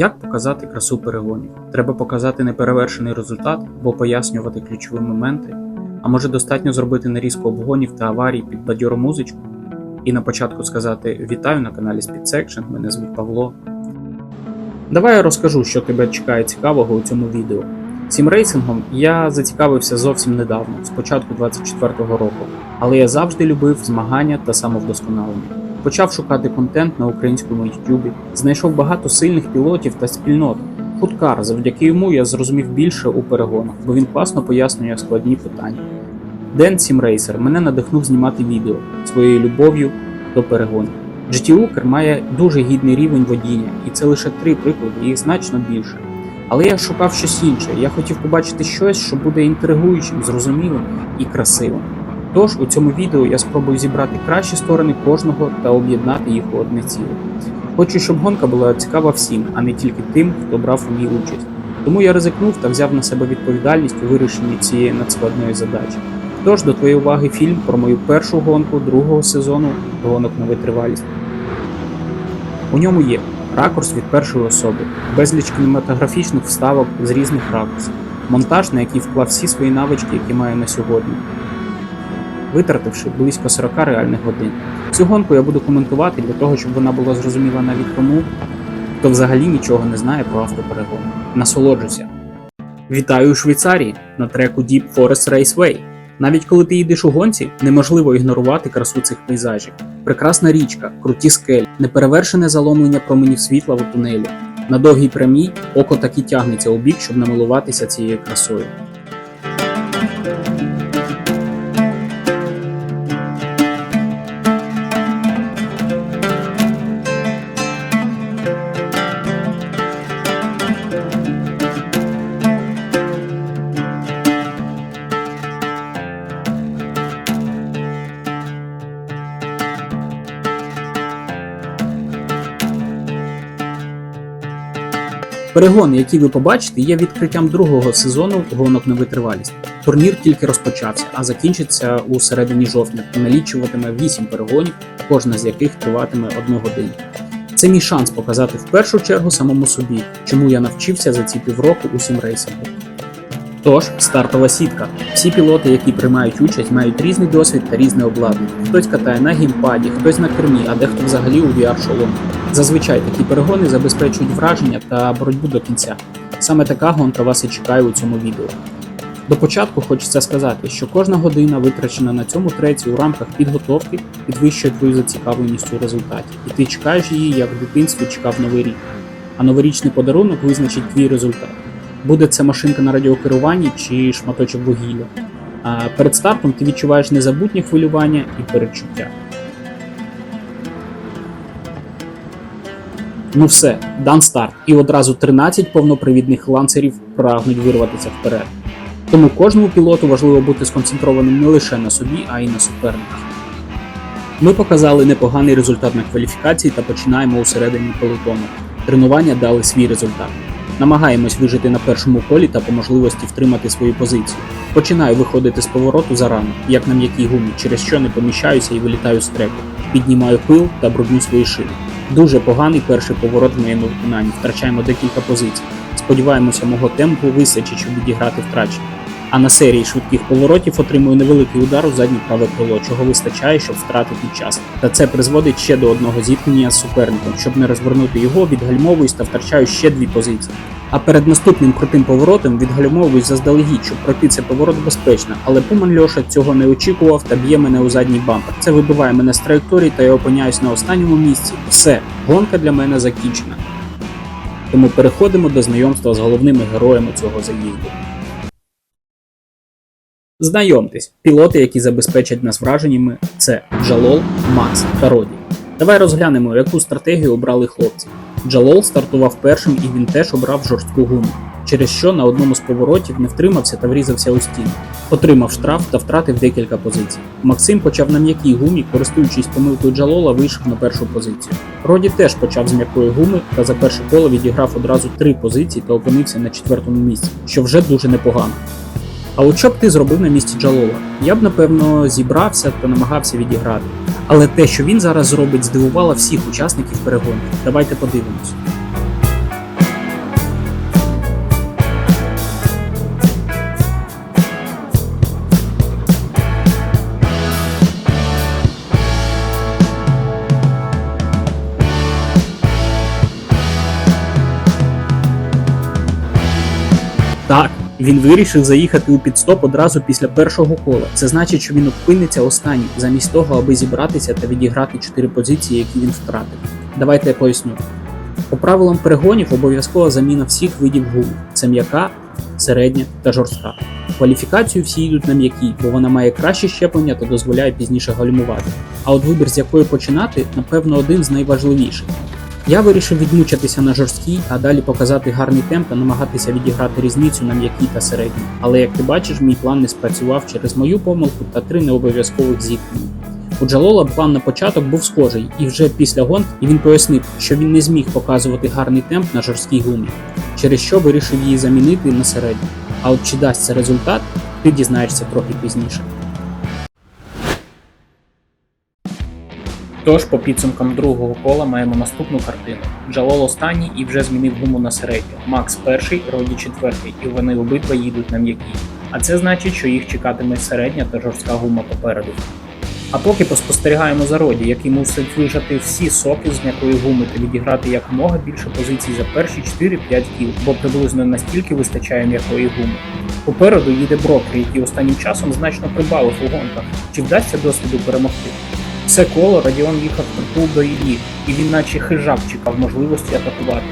Як показати красу перегонів? Треба показати неперевершений результат, бо пояснювати ключові моменти. А може достатньо зробити нарізку обгонів та аварій під бадьору музичку? І на початку сказати Вітаю на каналі Speed Section, мене звуть Павло. Давай я розкажу, що тебе чекає цікавого у цьому відео. Цим рейсингом я зацікавився зовсім недавно, з початку 24-го року, але я завжди любив змагання та самовдосконалення. Почав шукати контент на українському YouTube, знайшов багато сильних пілотів та спільнот. Хуткар, завдяки йому я зрозумів більше у перегонах, бо він класно пояснює складні питання. Ден Сімрейсер мене надихнув знімати відео своєю любов'ю до перегонів. GT Uker має дуже гідний рівень водіння, і це лише три приклади, їх значно більше. Але я шукав щось інше. Я хотів побачити щось, що буде інтригуючим, зрозумілим і красивим. Тож у цьому відео я спробую зібрати кращі сторони кожного та об'єднати їх у одне ціле. Хочу, щоб гонка була цікава всім, а не тільки тим, хто брав у ній участь. Тому я ризикнув та взяв на себе відповідальність у вирішенні цієї надскладної задачі. Тож до твоєї уваги фільм про мою першу гонку другого сезону гонок на витривалість. У ньому є ракурс від першої особи, безліч кінематографічних вставок з різних ракурсів, монтаж, на який вклав всі свої навички, які маю на сьогодні, витративши близько 40 реальних годин. Цю гонку я буду коментувати для того, щоб вона була зрозуміла навіть тому, хто взагалі нічого не знає про автоперегон. Насолоджуйся! Вітаю у Швейцарії на треку Deep Forest Raceway. Навіть коли ти їдеш у гонці, неможливо ігнорувати красу цих пейзажів. Прекрасна річка, круті скелі, неперевершене заломлення променів світла у тунелі. На довгій прямій око так і тягнеться у бік, щоб намилуватися цією красою. Перегон, який ви побачите, є відкриттям другого сезону гонок на витривалість. Турнір тільки розпочався, а закінчиться у середині жовтня налічуватиме 8 перегонів, кожна з яких триватиме одну годину. Це мій шанс показати в першу чергу самому собі, чому я навчився за ці півроку усім рейсингу. Тож, стартова сітка. Всі пілоти, які приймають участь, мають різний досвід та різне обладнання. Хтось катає на геймпаді, хтось на кермі, а дехто взагалі у VR-шоломі. Зазвичай такі перегони забезпечують враження та боротьбу до кінця. Саме така гонка вас і чекає у цьому відео. До початку хочеться сказати, що кожна година, витрачена на цьому треці у рамках підготовки, підвищує твою зацікавленість у результаті, і ти чекаєш її, як в дитинстві чекав новий рік. А новорічний подарунок визначить твій результат. Буде це машинка на радіокеруванні чи шматочок вугілля. А перед стартом ти відчуваєш незабутнє хвилювання і передчуття. Ну все, дан старт, і одразу 13 повнопривідних ланцерів прагнуть вирватися вперед. Тому кожному пілоту важливо бути сконцентрованим не лише на собі, а й на суперниках. Ми показали непоганий результат на кваліфікації та починаємо у середині пелотону. Тренування дали свій результат. Намагаємось вижити на першому колі та по можливості втримати свою позицію. Починаю виходити з повороту зарано, як на м'якій гумі, через що не поміщаюся і вилітаю з треку. Піднімаю пил та брудню свої шини. Дуже поганий перший поворот в моєму виконанні. Втрачаємо декілька позицій. Сподіваємося, мого темпу вистачить, щоб відіграти втрачення. А на серії швидких поворотів отримую невеликий удар у заднє праве крило, чого вистачає, щоб втратити час. Та це призводить ще до одного зіткнення з суперником, щоб не розвернути його, відгальмовуюсь та втрачаю ще дві позиції. А перед наступним крутим поворотом відгальмовуюсь заздалегідь, щоб пройти цей поворот безпечно. Але Пуман Льоша цього не очікував та б'є мене у задній бампер. Це вибиває мене з траєкторії та я опиняюсь на останньому місці. Все, гонка для мене закінчена. Тому переходимо до знайомства з головними героями цього заїзду. Знайомтесь, пілоти, які забезпечать нас враженнями, це Джалол, Макс та Роді. Давай розглянемо, яку стратегію обрали хлопці. Джалол стартував першим і він теж обрав жорстку гуму, через що на одному з поворотів не втримався та врізався у стіну. Отримав штраф та втратив декілька позицій. Максим почав на м'якій гумі, користуючись помилкою Джалола, вийшов на першу позицію. Роді теж почав з м'якої гуми та за перше коло відіграв одразу три позиції та опинився на четвертому місці, що вже дуже непогано. А от що б ти зробив на місці Джалола? Я б напевно зібрався та намагався відіграти. Але те, що він зараз зробить, здивувало всіх учасників перегонки. Давайте подивимось. Так, він вирішив заїхати у підстоп одразу після першого кола. Це значить, що він опиниться останній, замість того, аби зібратися та відіграти чотири позиції, які він втратив. Давайте я поясню. По правилам перегонів обов'язкова заміна всіх видів гуми: це м'яка, середня та жорстка. Кваліфікацію всі йдуть на м'якій, бо вона має краще щеплення та дозволяє пізніше гальмувати. А от вибір, з якої починати, напевно, один з найважливіших. Я вирішив відмучитися на жорсткій, а далі показати гарний темп та намагатися відіграти різницю на м'якій та середній. Але як ти бачиш, мій план не спрацював через мою помилку та три необов'язкових зіткнення. У Джалола план на початок був схожий, і вже після гонки він пояснив, що він не зміг показувати гарний темп на жорсткій гумі, через що вирішив її замінити на середню. А от чи дасть це результат, ти дізнаєшся трохи пізніше. Тож, по підсумкам другого кола маємо наступну картину. Джалол останній і вже змінив гуму на середню. Макс перший, Роді четвертий, і вони обидва їдуть на м'якій. А це значить, що їх чекатиме середня та жорстка гума попереду. А поки поспостерігаємо за Роді, який мусить вижати всі соки з м'якої гуми та відіграти якомога більше позицій за перші 4-5 кіл, бо приблизно настільки вистачає м'якої гуми. Попереду їде Брокер, який останнім часом значно прибавив у гонках. Чи вдасться досвіду перемогти? Все коло Радіон їхав притул до її, і він наче хижак чекав можливості атакувати.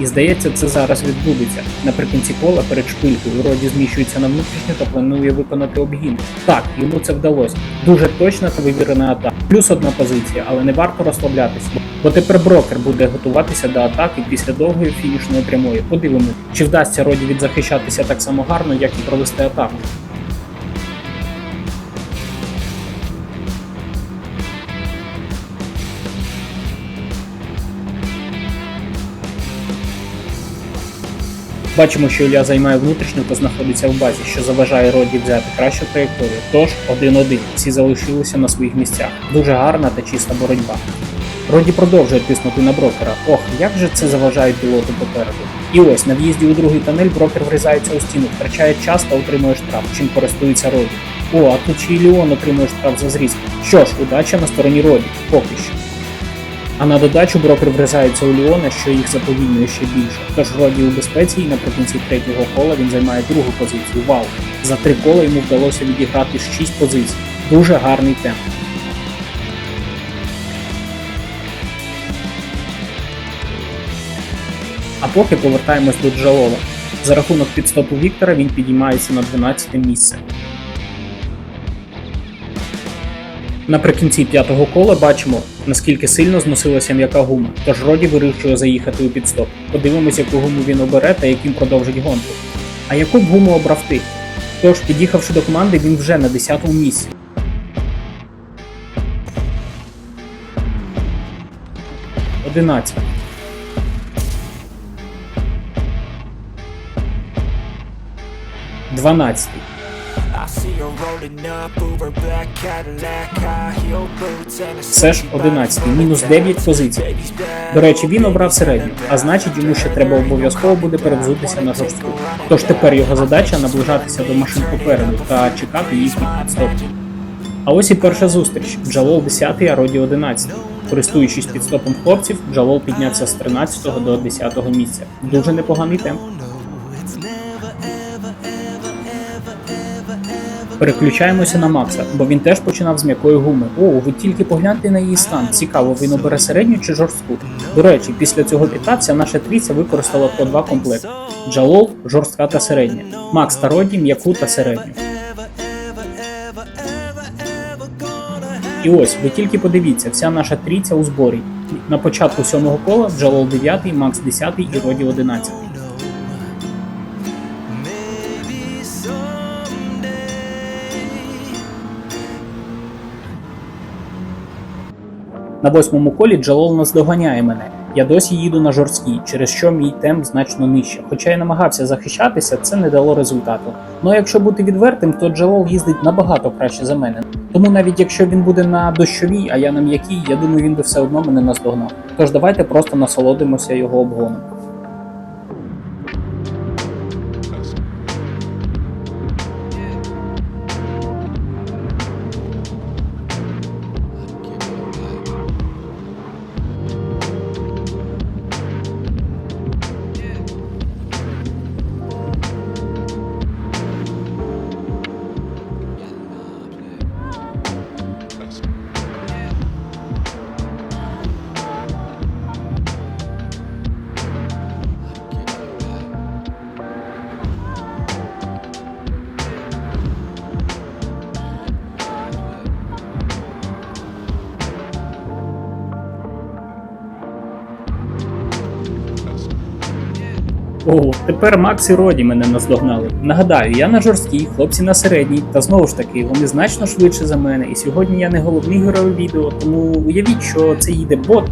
І здається, це зараз відбудеться. Наприкінці кола перед шпилькою Роді зміщується на внутрішню та планує виконати обгін. Так, йому це вдалося. Дуже точна та вивірена атака. Плюс одна позиція, але не варто розслаблятися. Бо тепер брокер буде готуватися до атаки після довгої фінішної прямої. Подивимось, чи вдасться Роді відзахищатися так само гарно, як і провести атаку. Бачимо, що Ілля займає внутрішню та знаходиться в базі, що заважає Роді взяти кращу траєкторію. Тож 1-1. Всі залишилися на своїх місцях. Дуже гарна та чиста боротьба. Роді продовжує тиснути на брокера. Ох, як же це заважає пілоту попереду. І ось на в'їзді у другий тунель брокер врізається у стіну, втрачає час та отримує штраф, чим користується Роді. О, а тут ще й Ліон отримує штраф за зрізку. Що ж, удача на стороні Роді, поки що. А на додачу брокер врізається у Ліона, що їх заповільнює ще більше. Тож Роді у безпеці і наприкінці третього кола він займає другу позицію. Вау! За три кола йому вдалося відіграти 6 позицій. Дуже гарний темп. А поки повертаємось до Джалола. За рахунок підстопу Віктора він підіймається на 12 місце. Наприкінці п'ятого кола бачимо, наскільки сильно зносилася м'яка гума, тож Роді вирішує заїхати у підстоп. Подивимось, яку гуму він обере та яким продовжить гонку. А яку б гуму обрав ти? Тож, під'їхавши до команди, він вже на 10-му місці. Одинадцять. Дванадцятий. Все ж 11, мінус 9 позицій. До речі, він обрав середню, а значить йому ще треба обов'язково буде перевзутися на жорстку. Тож тепер його задача наближатися до машин попереду та чекати їхніх підстопів. А ось і перша зустріч: Джалол 10, а Роді 11. Користуючись підстопом хлопців, Джалол піднявся з 13 до 10 місця. Дуже непоганий темп. Переключаємося на Макса, бо він теж починав з м'якої гуми. О, ви тільки погляньте на її стан. Цікаво, він обере середню чи жорстку. До речі, після цього піта вся наша трійця використала по два комплекти: Джалол, жорстка та середня. Макс та Роді м'яку та середню. І ось, ви тільки подивіться, вся наша трійця у зборі. На початку сьомого кола Джалол 9, Макс 10 і Роді 11. На восьмому колі Джалол наздоганяє мене. Я досі їду на жорсткій, через що мій темп значно нижче. Хоча я намагався захищатися, це не дало результату. Ну а якщо бути відвертим, то Джалол їздить набагато краще за мене. Тому навіть якщо він буде на дощовій, а я на м'якій, я думаю, він би все одно мене наздогнав. Тож давайте просто насолодимося його обгоном. О, тепер Макс і Роді мене наздогнали. Нагадаю, я на жорсткій, хлопці на середній, та знову ж таки, вони значно швидше за мене. І сьогодні я не головний герой відео, тому уявіть, що це їде бот,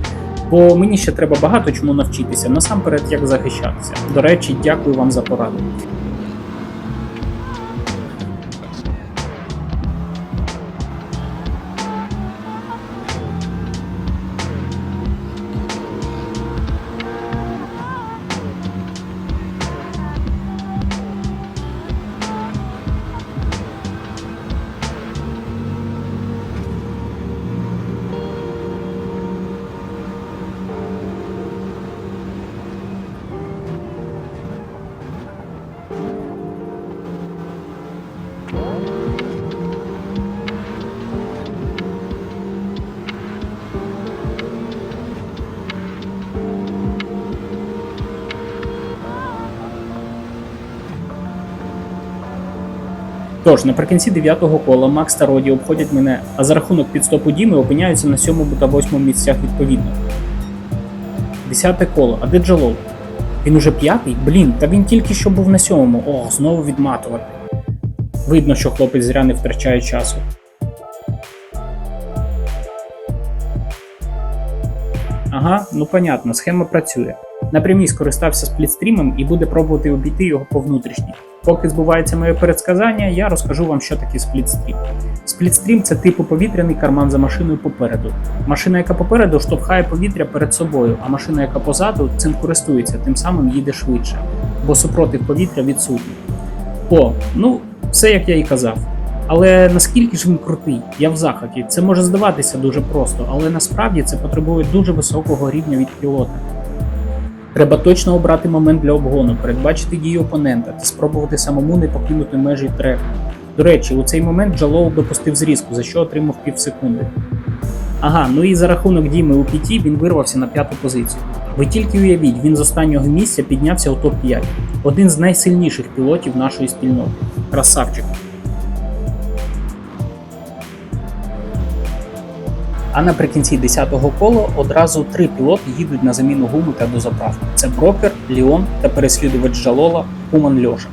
бо мені ще треба багато чому навчитися, насамперед як захищатися. До речі, дякую вам за пораду. Тож, наприкінці дев'ятого кола Макс та Роді обходять мене, а за рахунок підстопу Діми опиняються на сьомому та восьмому місцях відповідно. Десяте коло, а де Джалол? Він уже п'ятий? Блін, та він тільки що був на сьомому. О, знову відматувати. Видно, що хлопець зря не втрачає часу. Ага, ну понятно, схема працює. Напрямій скористався сплітстрімом і буде пробувати обійти його по внутрішній. Поки збувається моє передсказання, я розкажу вам, що таке сплітстрім. Сплітстрім це типу повітряний карман за машиною попереду. Машина, яка попереду, штовхає повітря перед собою, а машина, яка позаду, цим користується, тим самим їде швидше, бо супротив повітря відсутній. О, ну, все як я і казав. Але наскільки ж він крутий, я в захваті. Це може здаватися дуже просто, але насправді це потребує дуже високого рівня від пілота. Треба точно обрати момент для обгону, передбачити дії опонента та спробувати самому не покинути межі треку. До речі, у цей момент Джалоу допустив зрізку, за що отримав півсекунди. Ага, ну і за рахунок Діми у п'яті він вирвався на п'яту позицію. Ви тільки уявіть, він з останнього місця піднявся у топ-5. Один з найсильніших пілотів нашої спільноти. Красавчик. А наприкінці 10-го кола одразу три пілоти їдуть на заміну гуми та дозаправки. Це Брокер, Ліон та переслідувач Джалола Куман Льоша.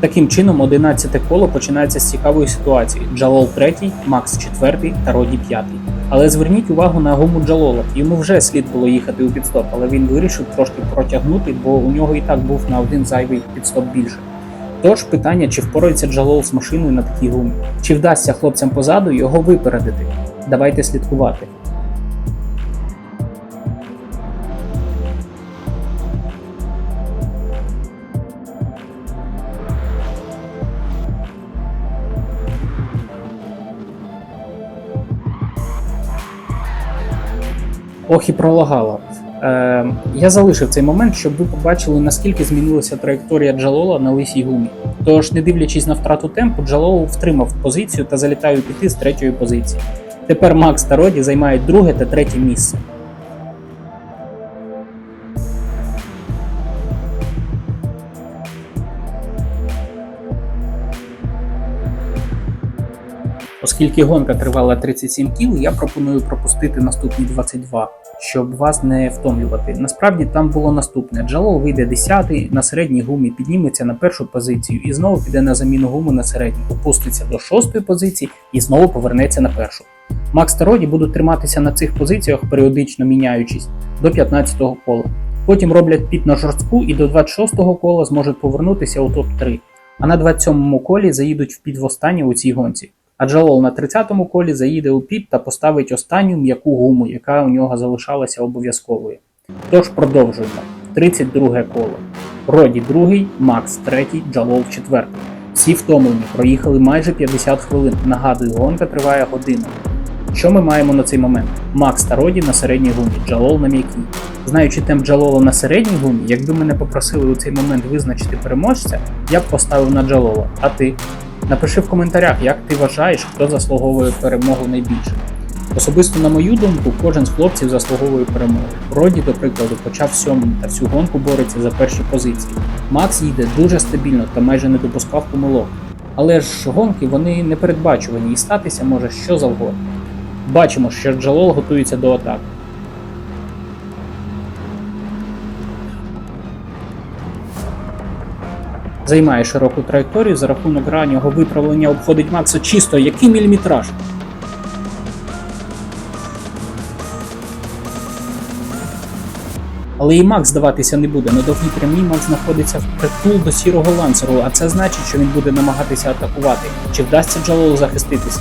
Таким чином, 11 коло починається з цікавої ситуації: Джалол 3, Макс 4 та Роді 5. Але зверніть увагу на гуму Джалола. Йому вже слід було їхати у підстоп, але він вирішив трошки протягнути, бо у нього і так був на один зайвий підстоп більше. Тож питання, чи впорається Джалол з машиною на такій гумі, чи вдасться хлопцям позаду його випередити. Давайте слідкувати. Ох і пролагало. Е, я залишив цей момент, щоб ви побачили, наскільки змінилася траєкторія Джалола на лисій гумі. Тож, не дивлячись на втрату темпу, Джалол втримав позицію та залітає піти з третьої позиції. Тепер Макс та Роді займають друге та третє місце. Оскільки гонка тривала 37 кіл, я пропоную пропустити наступні 22, щоб вас не втомлювати. Насправді там було наступне: Джалол вийде 10 на середній гумі, підніметься на першу позицію і знову піде на заміну гуми на середній, опуститься до шостої позиції і знову повернеться на першу. Макс та Роді будуть триматися на цих позиціях, періодично міняючись до 15-го кола. Потім роблять піт на жорстку і до 26-го кола зможуть повернутися у топ-3. А на 27-му колі заїдуть в піт востаннє у цій гонці. А Джалол на 30-му колі заїде у піт та поставить останню м'яку гуму, яка у нього залишалася обов'язковою. Тож продовжуємо. 32 коло. Роді другий, Макс третій, Джалол четвертий. Всі втомлені, проїхали майже 50 хвилин. Нагадую, гонка триває годину. Що ми маємо на цей момент? Макс та Роді на середній гумі, Джалол на м'якій. Знаючи темп Джалола на середній гумі, якби мене попросили у цей момент визначити переможця, я б поставив на Джалола. А ти? Напиши в коментарях, як ти вважаєш, хто заслуговує перемогу найбільше. Особисто, на мою думку, кожен з хлопців заслуговує перемогу. Роді, до прикладу, почав сьомим та всю гонку бореться за перші позиції. Макс їде дуже стабільно та майже не допускав помилок. Але ж гонки вони непередбачувані і статися може що завгодно. Бачимо, що Джалол готується до атаки. Займає широку траєкторію за рахунок раннього виправлення обходить Макса чисто. Який міліметраж? Але і Макс здаватися не буде. На довгій прямій Макс знаходиться впритул до сірого ланцеру, а це значить, що він буде намагатися атакувати. Чи вдасться Джалолу захиститися?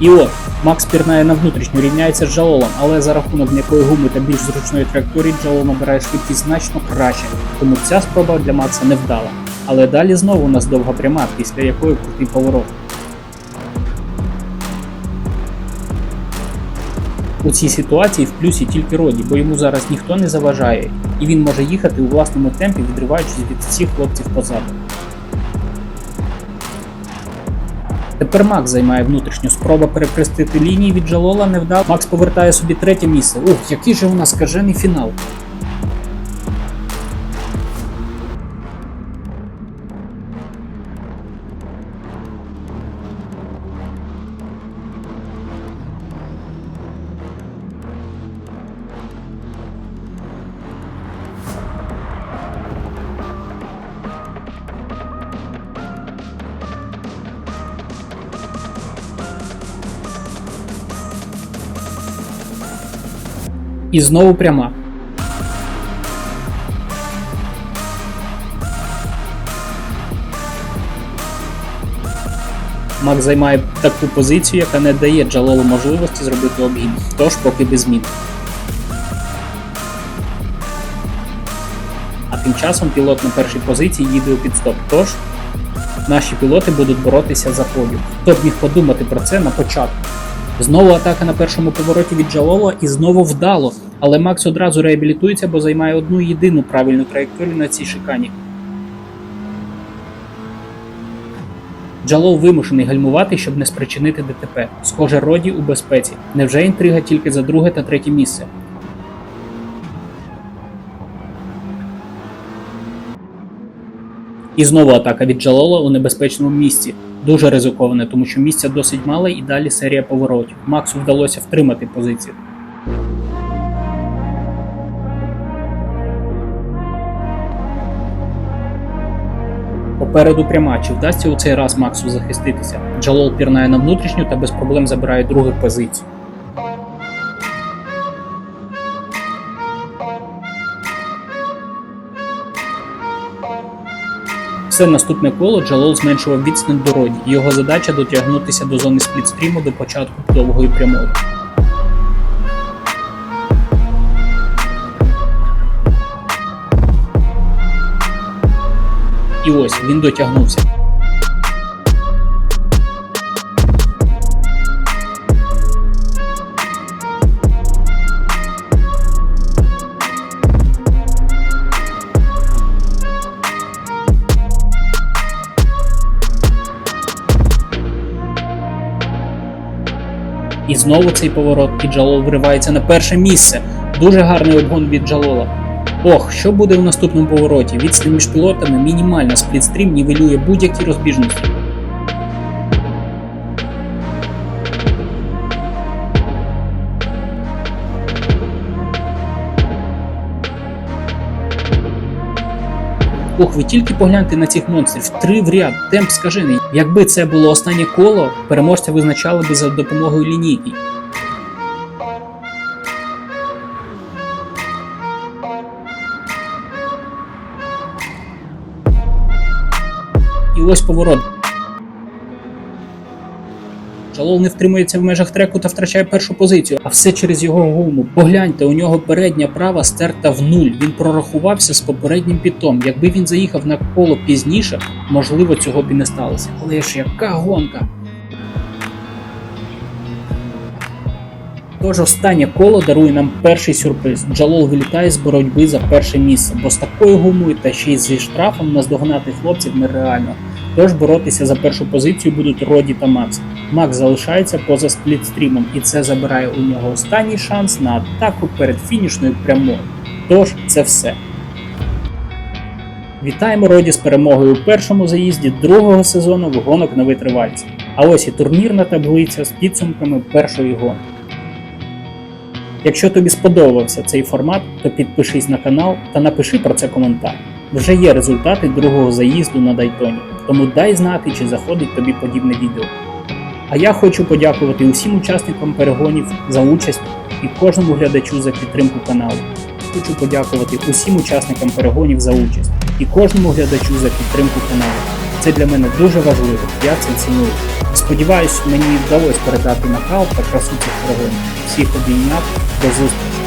І от, Макс пірнає на внутрішню, рівняється з Джалолом, але за рахунок м'якої гуми та більш зручної траєкторії Джалол набирає швидкість значно краще, тому ця спроба для Макса не вдала. Але далі знову у нас довга пряма, після якої крутий поворот. У цій ситуації в плюсі тільки Роді, бо йому зараз ніхто не заважає, і він може їхати у власному темпі, відриваючись від всіх хлопців позаду. Тепер Макс займає внутрішню спроба перекрестити лінії від Джалола невдав. Макс повертає собі третє місце. Ух, який же у нас скажений фінал. І знову пряма. Мак займає таку позицію, яка не дає Джалолу можливості зробити обгін, тож поки без змін. А тим часом пілот на першій позиції їде у підстоп. Тож наші пілоти будуть боротися за подіум. Хто б міг подумати про це на початку? Знову атака на першому повороті від Джалола і знову вдало. Але Макс одразу реабілітується, бо займає одну єдину правильну траєкторію на цій шикані. Джалол вимушений гальмувати, щоб не спричинити ДТП. Схоже, Роді у безпеці. Невже інтрига тільки за друге та третє місце? І знову атака від Джалола у небезпечному місці. Дуже ризиковане, тому що місця досить мало і далі серія поворотів. Максу вдалося втримати позицію. Попереду пряма, чи вдасться у цей раз Максу захиститися? Джалол пірнає на внутрішню та без проблем забирає другу позицію. Все наступне коло Джалол зменшував відстань до роді. Його задача дотягнутися до зони сплітстріму до початку довгої прямої. І ось він дотягнувся. Знову цей поворот, і Джалол вривається на перше місце. Дуже гарний обгон від Джалола. Ох, що буде в наступному повороті? Відстань між пілотами мінімальна сплітстрім нівелює будь-які розбіжності. Ох, ви тільки погляньте на цих монстрів. Три в ряд, темп скажений. Якби це було останнє коло, переможця визначали би за допомогою лінійки. І ось поворот. Джалол не втримується в межах треку та втрачає першу позицію, а все через його гуму. Погляньте, у нього передня права стерта в нуль. Він прорахувався з попереднім пітом. Якби він заїхав на коло пізніше, можливо, цього б і не сталося. Але ж яка гонка! Тож останнє коло дарує нам перший сюрприз. Джалол вилітає з боротьби за перше місце, бо з такою гумою та ще й зі штрафом наздогнати хлопців нереально. Тож боротися за першу позицію будуть Роді та Макс. Макс залишається поза сплітстрімом, і це забирає у нього останній шанс на атаку перед фінішною прямою. Тож це все. Вітаємо Роді з перемогою у першому заїзді другого сезону в гонок на витривальці. А ось і турнірна таблиця з підсумками першої гонки. Якщо тобі сподобався цей формат, то підпишись на канал та напиши про це коментар. Вже є результати другого заїзду на Дайтоні, тому дай знати, чи заходить тобі подібне відео. А я хочу подякувати усім учасникам перегонів за участь і кожному глядачу за підтримку каналу. Хочу подякувати усім учасникам перегонів за участь і кожному глядачу за підтримку каналу. Це для мене дуже важливо, я це ціную. Сподіваюсь, мені вдалося передати накал та красу цих перегонів. Всіх обійняв, до зустрічі!